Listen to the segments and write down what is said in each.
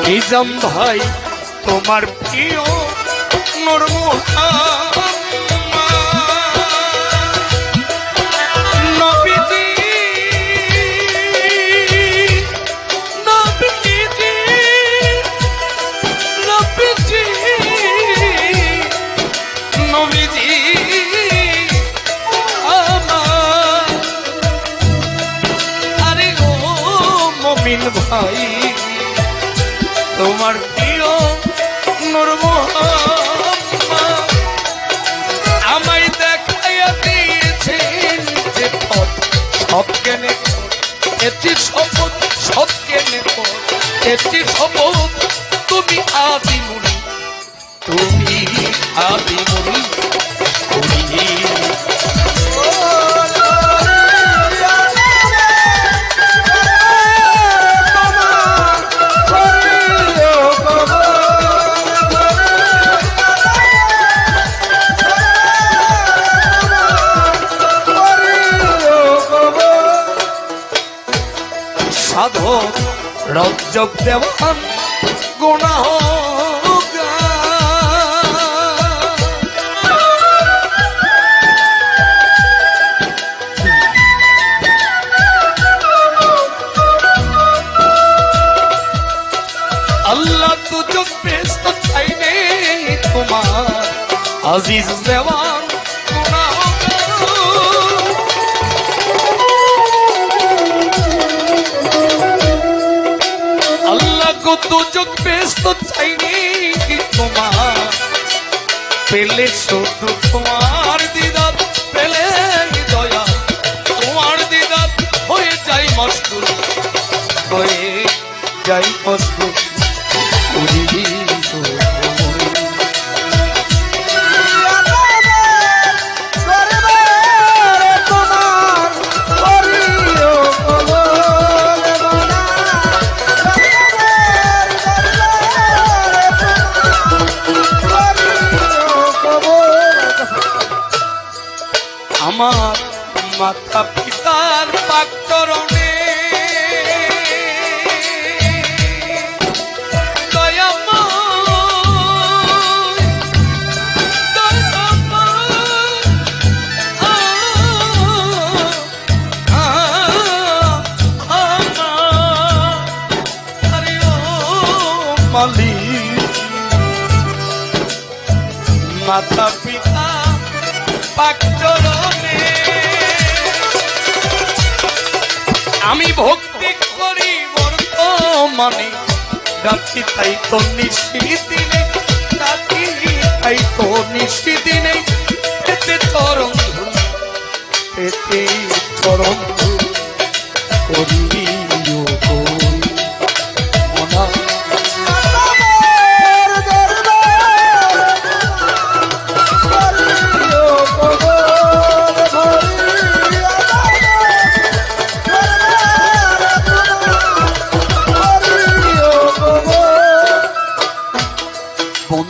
নিজাম ভাই তোমার প্রিয় মোহাম্মদ সব কেনে এটি শপথ সব পথ। এটি শপথ তুমি আদিমুনি তুমি আদিমুনি আজিজ দেওয়ান আল্লাহ কত যোগ ব্যস্ত চাইনি কি তোমার পেলে শুধু তোমার দিদার পেলে দয়া তোমার দিদার হয়ে যাই মশগুল হয়ে যাই মশগুল মাতা পিতার ও মাতা পিতা পাকচরণে আমি ভক্তি করি বর্তমানে। ডাকি তাই তো নিশিদিনে ডাকি তাই তো নিশিদিনে। পেতে এতে তরঙ্গ, পেতে তরঙ্গ, করি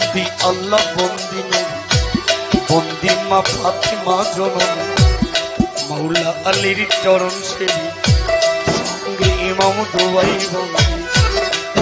বন্দি আল্লাহ বন্দি বন্দি মা ফাতিমা জনন। মাওলা আলীর চরণ সেবী। সঙ্গে ইমাম দুবাই বন্দি।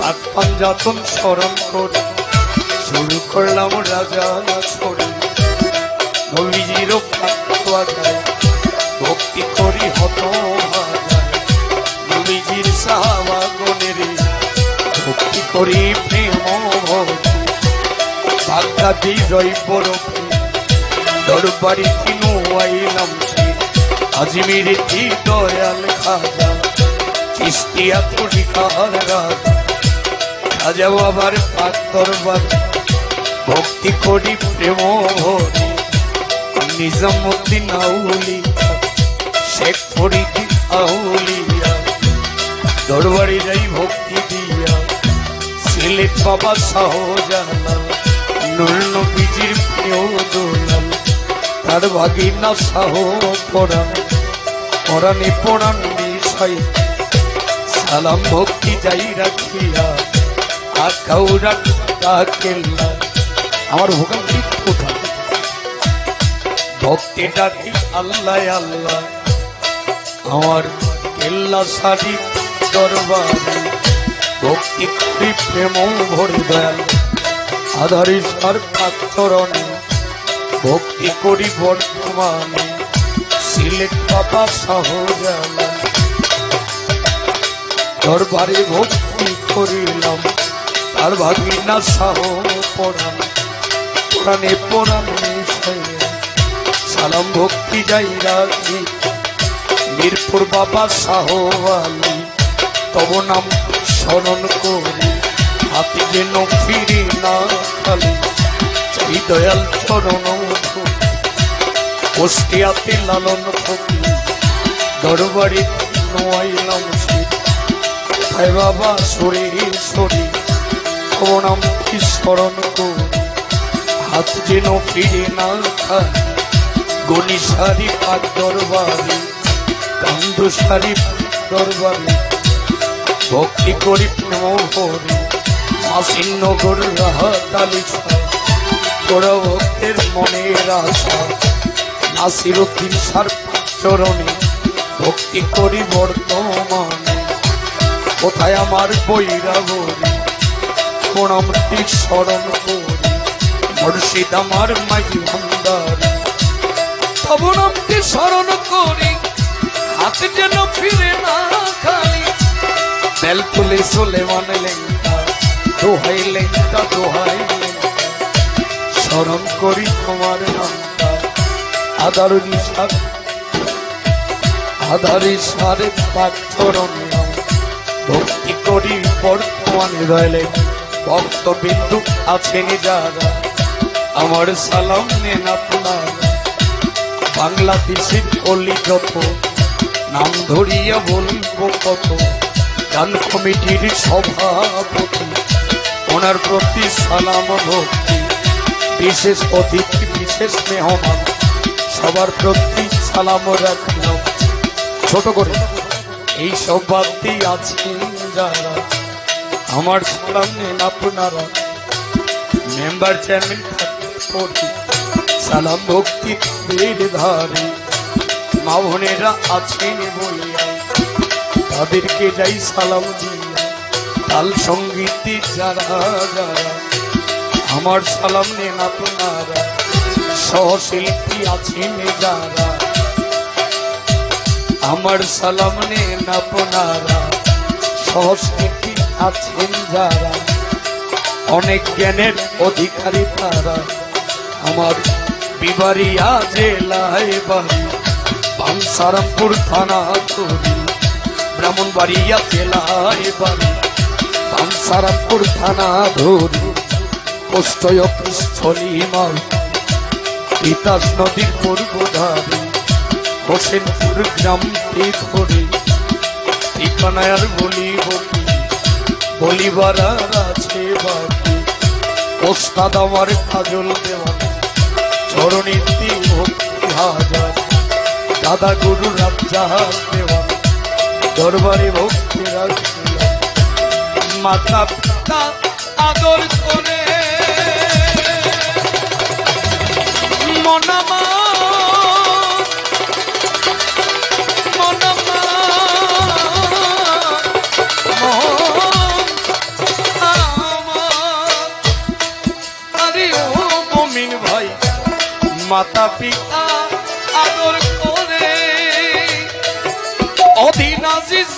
পাক পাঞ্জাতন স্মরণ করে। শুরু করলাম রাজা ছড়ে নবীজিরও পাকুয়া বাগদা বিজয় বরফে দরবারি কিনু আইলাম আজমির কি দয়াল খাজা চিস্তিয়া তরিকার রাজা বাবার পাক দরবার ভক্তি করি প্রেম ভরি নিজামুদ্দিন আউলিয়া শেখ ফরিদি আউলিয়া দরবারি যাই ভক্তি দিয়া সিলেট বাবা শাহজালাল নবীজির প্রিয় দোলাল তার ভাগিনা শাহ পরাণ পরাণে পরাণ বিষয় সালাম ভক্তি যাই রাখিয়া আকাউরা কেল্লা। আমার ভোগাল ঠিক ভক্তি ডাকি আল্লাহ আল্লাহ। আমার কেল্লা দরবারে ভক্তি প্রেম ভরে দয়াল। আধারি সার ভক্তি করি বর্তমানে সিলেট বাবা শাহজালা দরবারে ভক্তি করিলাম, তার ভাগিনা শাহ পড়ান পুরাণে পুরাণে সালাম ভক্তি যাই রাখি মিরপুর বাবা শাহ আলী তব নাম স্মরণ করি। হাতে যেন ফিরি না দয়াল চরণ কুষ্টিয়াতে লালন ফকি দরবারে নোয়াইলাম কোথায় বাবা তব নাম কি স্মরণ করি হাত যেন ফিরে না খালি গণি সারি পাক দরবারে, কান্দ সারি দরবারে, ভক্তি করি প্রেম করি মাসিন নগর রাহাতালি তোরা ভক্তের মনের আশা। নাসির উদ্দিন সার চরণে ভক্তি করি বর্তমানে। কোথায় আমার বৈরাগরি? প্রণামটি স্মরণ করি। মুর্শিদ আমার মাঝি ভান্ডারী। তব স্মরণ করি। হাতে যেন ফিরে না খালি। বেল তুলে চলে মানে লেঙ্কা দোহাই লেঙ্কা দোহাই স্মরণ করি তোমার নামটা। আদার নিশার আধারি সারে পাথরণে ভক্তি করি বর্তমানে রয়েলে ভক্তবিন্দু আছেন যারা। আমার সালাম নেন আপনারা। বাংলাদেশের অলি যত, নাম ধরিয়া বলব কত। গান কমিটির সভাপতি, ওনার প্রতি সালাম ভক্তি। বিশেষ অতিথি বিশেষ মেহমান। সবার প্রতি সালাম রাখলাম। ছোট করে। এই সব বাদটি আছেন যারা আমার সালাম নেন আপনারা মেম্বার চেয়ারম্যান থাকতে সালাম ভক্তি ধারে মা বোনেরা আছেন বলিয়া তাদেরকে যাই সালাম দিয়া। তাল সঙ্গীতি যারা যারা আমার সালাম নেন আপনারা সহশিল্পী আছেন যারা। আমার সালাম নেন আপনারা সহশিল্পী আছেন যারা। অনেক জ্ঞানের অধিকারী তারা। আমার বিবারিয়া জেলায় বাড়ি। বাংসারামপুর থানা তরি ব্রাহ্মণবাড়িয়া জেলায় বাড়ি। বাংসারামপুর থানা ধরি। অফিস ছলিমাল তিতাস হোসেনপুর গ্রামটি ধরে। ঠিকানায় আর বলিব কি বলিবার আর কাজল দেওয়া চরণীতি ভক্তি হাজার। দাদা গুরু রাজ্জাহার দেওয়া দরবারে ভক্তি রাখছিলাম মাতা পিতা আদর করে মনামা মন মাতা পিতা আদর করে। অধীন আজিজ